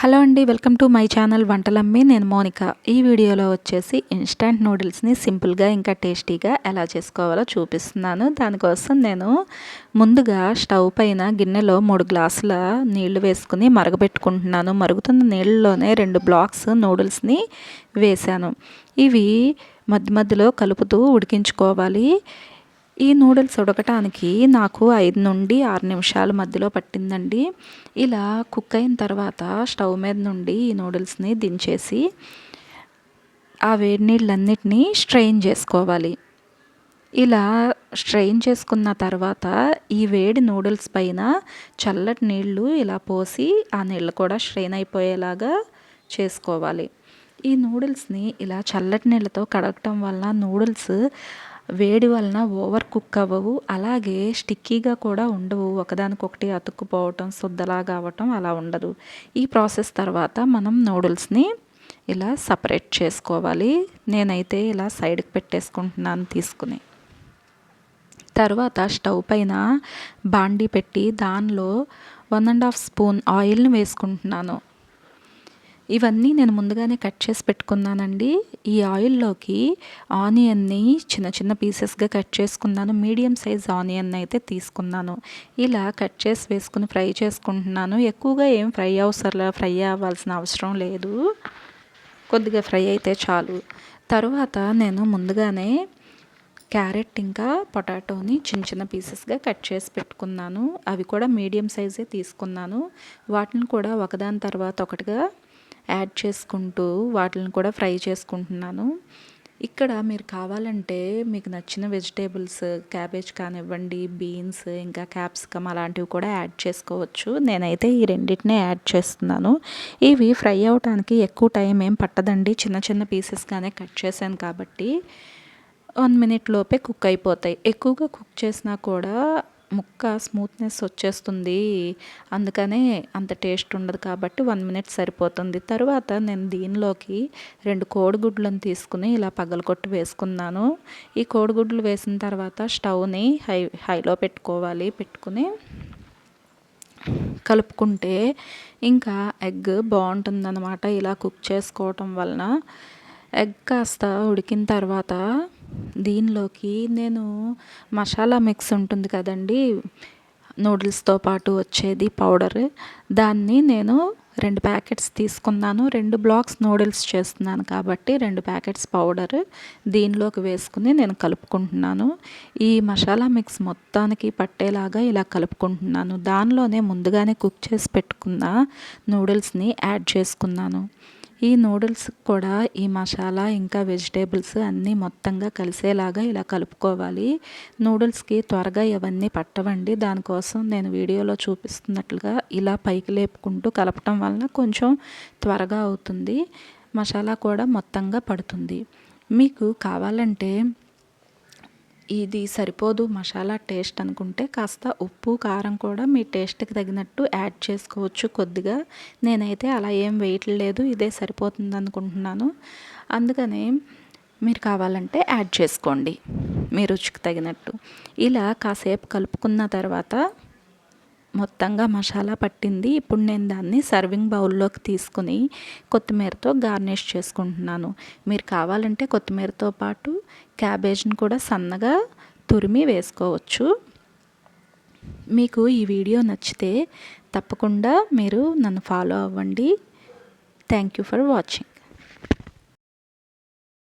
Hello అండి welcome to my channel వంటలమ్మి. నేను మోనిక. ఈ వీడియోలో వచ్చేసి ఇన్స్టంట్ నూడిల్స్ని సింపుల్గా ఇంకా టేస్టీగా ఎలా చేసుకోవాలో చూపిస్తున్నాను. దానికోసం నేను ముందుగా స్టవ్ పైన గిన్నెలో మూడు గ్లాసుల నీళ్ళు వేసుకుని మరగబెట్టుకుంటున్నాను. మరుగుతున్న నీళ్ళలోనే రెండు బ్లాక్స్ నూడిల్స్ని వేశాను. ఇవి మధ్య మధ్యలో కలుపుతూ ఉడికించుకోవాలి. ఈ నూడిల్స్ ఉడకటానికి నాకు ఐదు నుండి ఆరు నిమిషాల మధ్యలో పట్టిందండి. ఇలా కుక్ అయిన తర్వాత స్టవ్ మీద నుండి ఈ నూడిల్స్ని దించేసి ఆ వేడి నీళ్ళన్నిటినీ స్ట్రెయిన్ చేసుకోవాలి. ఇలా స్ట్రెయిన్ చేసుకున్న తర్వాత ఈ వేడి నూడిల్స్ పైన చల్లటి నీళ్ళు ఇలా పోసి ఆ నీళ్ళు కూడా స్ట్రెయిన్ అయిపోయేలాగా చేసుకోవాలి. ఈ నూడిల్స్ని ఇలా చల్లటి నీళ్ళతో కడగటం వల్ల నూడిల్స్ వేడి వలన ఓవర్ కుక్ అవ్వవు అలాగే స్టిక్కీగా కూడా ఉండవు. ఒకదానికొకటి అతుక్కుపోవటం శుద్ధలాగా అవ్వటం అలా ఉండదు. ఈ ప్రాసెస్ తర్వాత మనం నూడిల్స్ని ఇలా సపరేట్ చేసుకోవాలి. నేనైతే ఇలా సైడ్కి పెట్టేసుకుంటున్నాను తీసుకుని. తర్వాత స్టవ్ పైన బాండీ పెట్టి దానిలో వన్ అండ్ హాఫ్ స్పూన్ ఆయిల్ని వేసుకుంటున్నాను. ఇవన్నీ నేను ముందుగానే కట్ చేసి పెట్టుకున్నానండి. ఈ ఆయిల్లోకి ఆనియన్ని చిన్న చిన్న పీసెస్గా కట్ చేసుకున్నాను. మీడియం సైజ్ ఆనియన్ అయితే తీసుకున్నాను. ఇలా కట్ చేసి వేసుకుని ఫ్రై చేసుకుంటున్నాను. ఎక్కువగా ఏం ఫ్రై అవసరం ఫ్రై అవ్వాల్సిన అవసరం లేదు. కొద్దిగా ఫ్రై అయితే చాలు. తర్వాత నేను ముందుగానే క్యారెట్ ఇంకా పొటాటోని చిన్న చిన్న పీసెస్గా కట్ చేసి పెట్టుకున్నాను. అవి కూడా మీడియం సైజే తీసుకున్నాను. వాటిని కూడా ఒకదాని తర్వాత ఒకటిగా యాడ్ చేసుకుంటూ వాటిని కూడా ఫ్రై చేసుకుంటున్నాను. ఇక్కడ మీరు కావాలంటే మీకు నచ్చిన వెజిటేబుల్స్ క్యాబేజ్ కానివ్వండి బీన్స్ ఇంకా క్యాప్సికమ్ అలాంటివి కూడా యాడ్ చేసుకోవచ్చు. నేనైతే ఈ రెండింటినే యాడ్ చేస్తున్నాను. ఇవి ఫ్రై అవడానికి ఎక్కువ టైం ఏం పట్టదండి. చిన్న చిన్న పీసెస్గానే కట్ చేశాను కాబట్టి వన్ మినిట్ లోపే కుక్ అయిపోతాయి. ఎక్కువగా కుక్ చేసినా కూడా ముక్క స్మూత్నెస్ వచ్చేస్తుంది. అందుకనే అంత టేస్ట్ ఉండదు కాబట్టి వన్ మినిట్ సరిపోతుంది. తర్వాత నేను దీనిలోకి రెండు కోడిగుడ్లను తీసుకుని ఇలా పగలకొట్టి వేసుకున్నాను. ఈ కోడిగుడ్లు వేసిన తర్వాత స్టవ్ని హై హైలో పెట్టుకోవాలి. పెట్టుకుని కలుపుకుంటే ఇంకా ఎగ్ బాగుంటుందన్నమాట. ఇలా కుక్ చేసుకోవటం వలన. ఎగ్ కాస్త ఉడికిన తర్వాత దీనిలోకి నేను మసాలా మిక్స్ ఉంటుంది కదండి నూడిల్స్తో పాటు వచ్చేది పౌడర్. దాన్ని నేను రెండు ప్యాకెట్స్ తీసుకున్నాను. రెండు బ్లాక్స్ నూడిల్స్ చేస్తున్నాను కాబట్టి రెండు ప్యాకెట్స్ పౌడర్ దీనిలోకి వేసుకుని నేను కలుపుకుంటున్నాను. ఈ మసాలా మిక్స్ మొత్తానికి పట్టేలాగా ఇలా కలుపుకుంటున్నాను. దానిలోనే ముందుగానే కుక్ చేసి పెట్టుకున్న నూడిల్స్ని యాడ్ చేసుకున్నాను. ఈ నూడిల్స్ కూడా ఈ మసాలా ఇంకా వెజిటేబుల్స్ అన్నీ మొత్తంగా కలిసేలాగా ఇలా కలుపుకోవాలి. నూడిల్స్కి త్వరగా ఇవన్నీ పట్టవండి. దానికోసం నేను వీడియోలో చూపిస్తున్నట్లుగా ఇలా పైకి లేపుకుంటూ కలపటం వలన కొంచెం త్వరగా అవుతుంది. మసాలా కూడా మొత్తంగా పడుతుంది. మీకు కావాలంటే ఇది సరిపోదు మసాలా టేస్ట్ అనుకుంటే కాస్త ఉప్పు కారం కూడా మీ టేస్ట్కి తగినట్టు యాడ్ చేసుకోవచ్చు కొద్దిగా. నేనైతే అలా ఏం వేయట్లేదు ఇదే సరిపోతుంది అనుకుంటున్నాను. అందుకని మీరు కావాలంటే యాడ్ చేసుకోండి మీ రుచికి తగినట్టు. ఇలా కాసేపు కలుపుకున్న తర్వాత మొత్తంగా మసాలా పట్టింది. ఇప్పుడు నేను దాన్ని సర్వింగ్ బౌల్లోకి తీసుకుని కొత్తిమీరతో గార్నిష్ చేసుకుంటున్నాను. మీరు కావాలంటే కొత్తిమీరతో పాటు క్యాబేజ్ని కూడా సన్నగా తురిమి వేసుకోవచ్చు. మీకు ఈ వీడియో నచ్చితే తప్పకుండా మీరు నన్ను ఫాలో అవ్వండి. Thank you for watching.